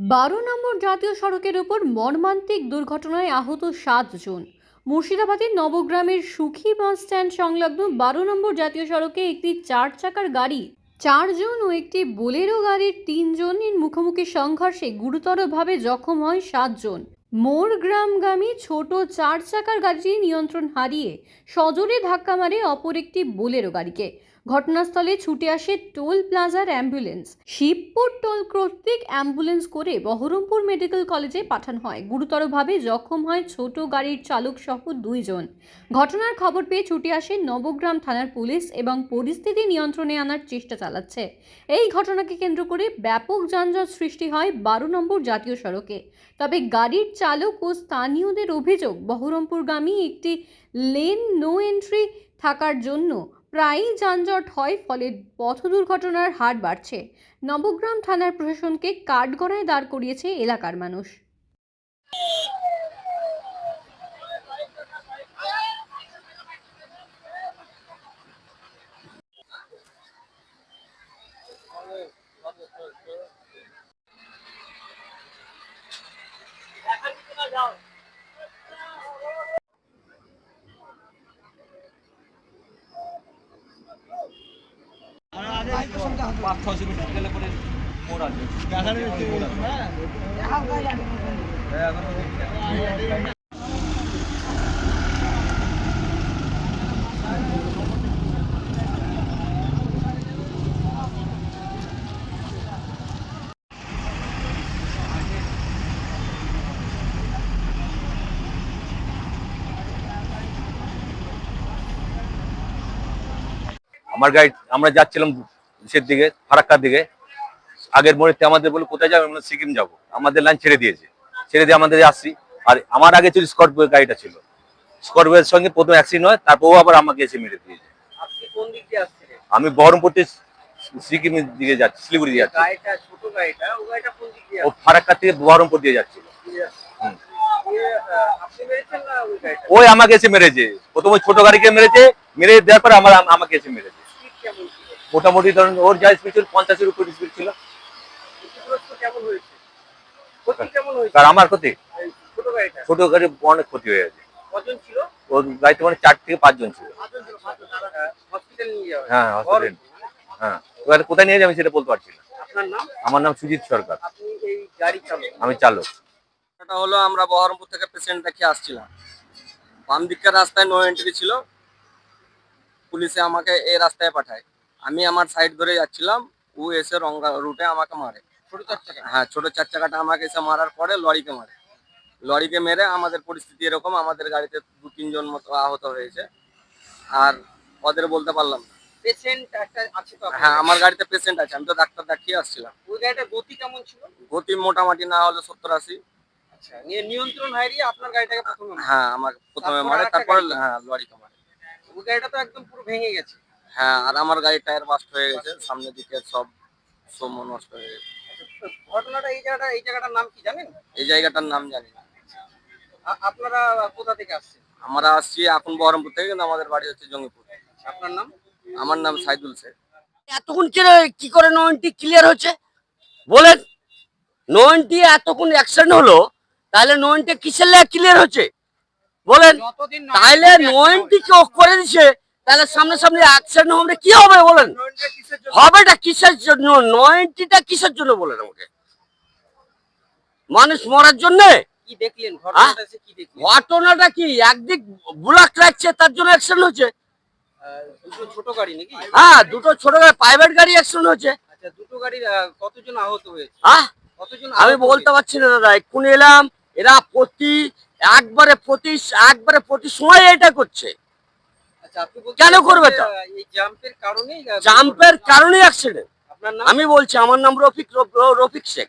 বারো নম্বর জাতীয় সড়কের ওপর মর্মান্তিক দুর্ঘটনায় আহত সাতজন। মুর্শিদাবাদের নবগ্রামের সুখী বাস স্ট্যান্ড সংলগ্ন বারো নম্বর জাতীয় সড়কে একটি চার চাকার গাড়ি, চারজন ও একটি বোলেরো গাড়ির তিনজনের মুখোমুখি সংঘর্ষে গুরুতরভাবে জখম হয় সাতজন। মোরগ্রামগামী ছোট চার চাকার গাড়িটি নিয়ন্ত্রণ হারিয়ে সজোরে ধাক্কা মারে অপর একটি বোলেরো গাড়িকে। ঘটনাস্থলে ছুটে আসে টোল প্লাজার অ্যাম্বুলেন্স। শিবপুর টোল কর্তৃক অ্যাম্বুলেন্স করে বহরমপুর মেডিকেল কলেজে পাঠানো হয়। গুরুতরভাবে জখম হয় ছোট গাড়ির চালক সহ দুইজন ঘটনার খবর পেয়ে ছুটে আসে নবগ্রাম থানার পুলিশ এবং পরিস্থিতি নিয়ন্ত্রণে আনার চেষ্টা চালাচ্ছে। এই ঘটনাকে কেন্দ্র করে ব্যাপক যানজট সৃষ্টি হয় বারো নম্বর জাতীয় সড়কে। তবে গাড়ির চালক ও স্থানীয়দের অভিযোগ, বহরমপুরগামী একটি লেন নো এন্ট্রি থাকার জন্য প্রায়ই যানজট হয় ফলে পথ দুর্ঘটনার হার বাড়ছে। নবগ্রাম থানার প্রশাসনকে কাঠগড়ায় দাঁড় করিয়েছে এলাকার মানুষ। পাঁচ ছশো মিটার গেলে পরে মোড় আছে। আমার গাড়ি আমরা যাচ্ছিলাম সের দিকে ফারাক্কার দিকে। আগের মোড়েতে আমাদের বলে কোথায় যাব? আমরা সিকিম যাব। আমাদের লাইন ছেড়ে দিয়েছে। ছেড়ে দিয়ে আমাদের আসছি। আর আমার আগে ছিল স্করপিও গাড়িটা ছিল। স্করপিওর সঙ্গে প্রথম অ্যাক্সিডেন্ট হয় তারপর ও আবার আমাকে এসে মেরে দিয়েছে। আমি বহরমপুর থেকে সিকিমের দিকে যাচ্ছি শিলিগুড়ি দিয়ে যাচ্ছি। ও ফারাক্কার থেকে বহরমপুর দিয়ে যাচ্ছিল ওই আমাকে এসে মেরেছে। প্রথমে ছোট গাড়িকে মেরেছে মেরে দেওয়ার পর আমার আমাকে এসে মেরেছে। মোটামুটি ধরুন ওর যা স্পিড ছিল পঞ্চাশের উপর স্পিড ছিল। আমার ক্ষতি? ছোট গাড়ি অনেক ক্ষতি হয়ে গেছে। ওর গাড়িতে মানে চার থেকে পাঁচজন ছিল। ছিল পাঁচজন। হসপিটাল নিয়ে যাওয়া হ্যাঁ হসপিটাল হ্যাঁ। এবার কোথায় নিয়ে যাবে সেটা বলতে পারছি না। আমার নাম সুজিত সরকার। আপনি এই গাড়ি চালক? আমি চালক। এটা হলো আমরা বহরমপুর থেকে পেশেন্ট রেখে আসছিলাম। বাম দিকের রাস্তায় নো এন্ট্রি ছিল। পুলিশে আমাকে এই রাস্তায় পাঠায়। আমি আমার সাইড ধরে যাচ্ছিলাম ও এসে রঙ্গা রুটে আমাকে মারে। ছোট চার চাকা হ্যাঁ ছোট চার চাকাটা আমাকে এসে মারার পরে লরিকে মারে। লরিকে মেরে আমাদের পরিস্থিতি এরকম আমাদের গাড়িতে দু তিনজন মতো আহত হয়েছে। আর ওদের বলতে পারলাম না। পেশেন্ট একটা আছে তো হ্যাঁ আমার গাড়িতে পেশেন্ট আছে আমি তো ডাক্তার দেখিয়ে আসছিলাম। ওই গাড়িটার গতি কেমন ছিল? গতি মোটামুটি না হলে সত্তর আশি। আচ্ছা নিয়ে নিয়ন্ত্রণ হারিয়ে আপনার গাড়িটাকে প্রথমে হ্যাঁ আমাকে প্রথমে মারে তারপরে হ্যাঁ লরিকে মারে। ওই গাড়িটা তো একদম পুরো ভেঙে গেছে। হ্যাঁ আর আমার গাড়ির টায়ার বাস্ট হয়ে গেছে সামনের দিকে সব সব নষ্ট হয়ে গেছে। আচ্ছা, ঘটনাটা এই জায়গাটা এই জায়গাটার নাম কি জানেন? এই জায়গাটার নাম জানি না। আপনারা কোথা থেকে আসছেন? আমরা আসছি এখন বহরমপুর থেকে কিন্তু আমাদের বাড়ি হচ্ছে জঙ্গিপুর। আপনার নাম? আমার নাম সাইদুল শেখ। এতক্ষণ কি- কি করে নোয়েন্টি ক্লিয়ার হচ্ছে? বলেন নোয়েন্টি এতক্ষণ অ্যাক্সিডেন্ট হলো তাহলে নোয়েন্টি কিসের লেগে ক্লিয়ার হচ্ছে? বলেন তাহলে নোয়েন্টি কি ও করে দিছে? তাহলে সামনে সামনে অ্যাক্সিডেন্ট হবে কি হবে বলেন? হবেটা কিসের জন্য? নয়েন্টিটা কিসের জন্য? বলেন আমাকে? মানুষ মরার জন্য? কি ঘটনাটা কি একদিক বুলাক লাগছে তার জন্য অ্যাক্সিডেন্ট হচ্ছে দুটো ছোট গাড়ি নাকি? হ্যাঁ দুটো ছোট গাড়ি প্রাইভেট গাড়ি অ্যাক্সিডেন্ট হচ্ছে আচ্ছা দুটো গাড়ির কতজন আহত হয়েছে? হ্যাঁ কতজন আমি বলতে পারছি না দাদা এক্ষুনি এলাম। এরা প্রতি একবারে প্রতি একবারে প্রতি সময় এটা করছে। আচ্ছা কেন করবে তা? জাম্পের কারণেই কারণে অ্যাক্সিডেন্ট আপনার নাম? আমি বলছি আমার নাম রফিক রফ- রফিক শেখ।